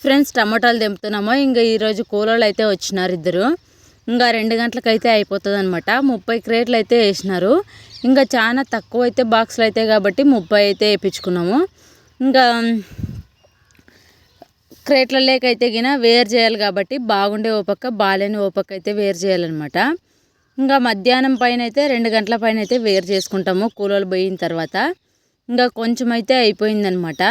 Friends టమాటాలు దింపుతున్నాము ఇంకా ఈరోజు కూలోళ్ళు అయితే వచ్చినారు ఇద్దరు. ఇంకా రెండు గంటలకు అయితే అయిపోతుంది అనమాట ముప్పై క్రేట్లు అయితే వేసినారు. ఇంకా చాలా తక్కువ అయితే బాక్సులు అయితే కాబట్టి ముప్పై అయితే వేయించుకున్నాము. ఇంకా క్రేట్ల లేకైతే గిన వేరు చేయాలి కాబట్టి బాగుండే ఓ పక్క బాగాలేని ఓ పక్క అయితే వేరు చేయాలన్నమాట. ఇంకా మధ్యాహ్నం పైన అయితే రెండు గంటల పైన అయితే వేరు చేసుకుంటాము కూలోళ్ళు పోయిన తర్వాత. ఇంకా కొంచెం అయితే అయిపోయిందనమాట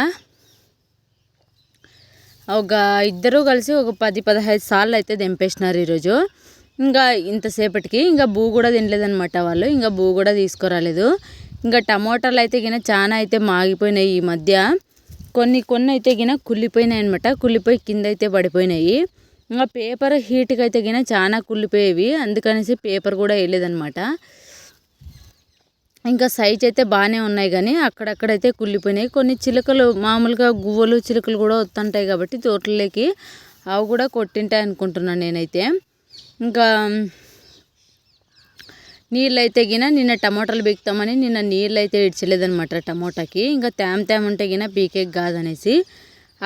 ఒక ఇద్దరు కలిసి ఒక పది పదహైదు సార్లు అయితే దింపేసినారు ఈరోజు. ఇంకా ఇంతసేపటికి ఇంకా బూ కూడా తినలేదనమాట వాళ్ళు. ఇంకా బూ కూడా తీసుకురాలేదు. ఇంకా టమోటాలు అయితే గిన చాలా అయితే మాగిపోయినాయి ఈ మధ్య. కొన్ని కొన్ని అయితే గిన కుళ్ళిపోయినాయి అనమాట కుళ్ళిపోయి కింద అయితే పడిపోయినాయి. ఇంకా పేపర్ హీట్కి అయితే గిన చాలా కుళ్ళిపోయేవి. అందుకనేసి పేపర్ కూడా వేయలేదనమాట ఇంకా సైజ్ అయితే బాగానే ఉన్నాయి కానీ అక్కడక్కడైతే కుళ్ళిపోయినాయి. కొన్ని చిలుకలు మామూలుగా గువ్వలు చిలుకలు కూడా వస్తుంటాయి కాబట్టి తోటలోకి అవి కూడా కొట్టింటాయి అనుకుంటున్నాను నేనైతే. ఇంకా నీళ్ళు అయితే గిన నిన్న టమాటాలు బీక్తామని నిన్న నీళ్ళు అయితే ఇడ్చలేదనమాట టమోటాకి. ఇంకా తేమ తేమ ఉంటే గిన పీకే కాదనేసి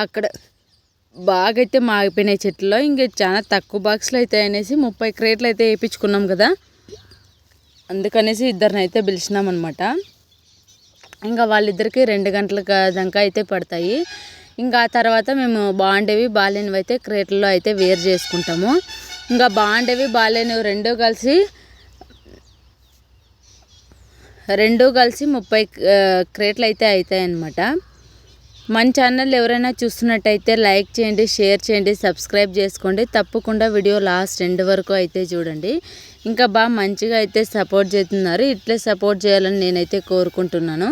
అక్కడ బాగా అయితే మాగిపోయినాయి చెట్లలో. ఇంకా చాలా తక్కువ బాక్స్లు అయితే అనేసి ముప్పై క్రేట్లు అయితే వేయించుకున్నాం కదా. అందుకనేసి ఇద్దరిని అయితే పిలిచినాం అనమాట ఇంకా వాళ్ళిద్దరికి రెండు గంటల దాకా అయితే పడతాయి. ఇంకా ఆ తర్వాత మేము బాగుండేవి బాగాలేనివి అయితే క్రేట్లలో అయితే వేరు చేసుకుంటాము. ఇంకా బాగుండేవి బాగాలేనివి రెండూ కలిసి రెండు కలిసి ముప్పై క్రేట్లు అయితే అవుతాయి అన్నమాట మన ఛానల్ ఎవరైనా చూస్తున్నట్టయితే లైక్ చేయండి షేర్ చేయండి సబ్స్క్రైబ్ చేసుకోండి. తప్పకుండా వీడియో లాస్ట్ ఎండ్ వరకు అయితే చూడండి. ఇంకా బాగా మంచిగా అయితే సపోర్ట్ చేస్తున్నారు. ఇట్లే సపోర్ట్ చేయాలని నేనైతే కోరుకుంటున్నాను.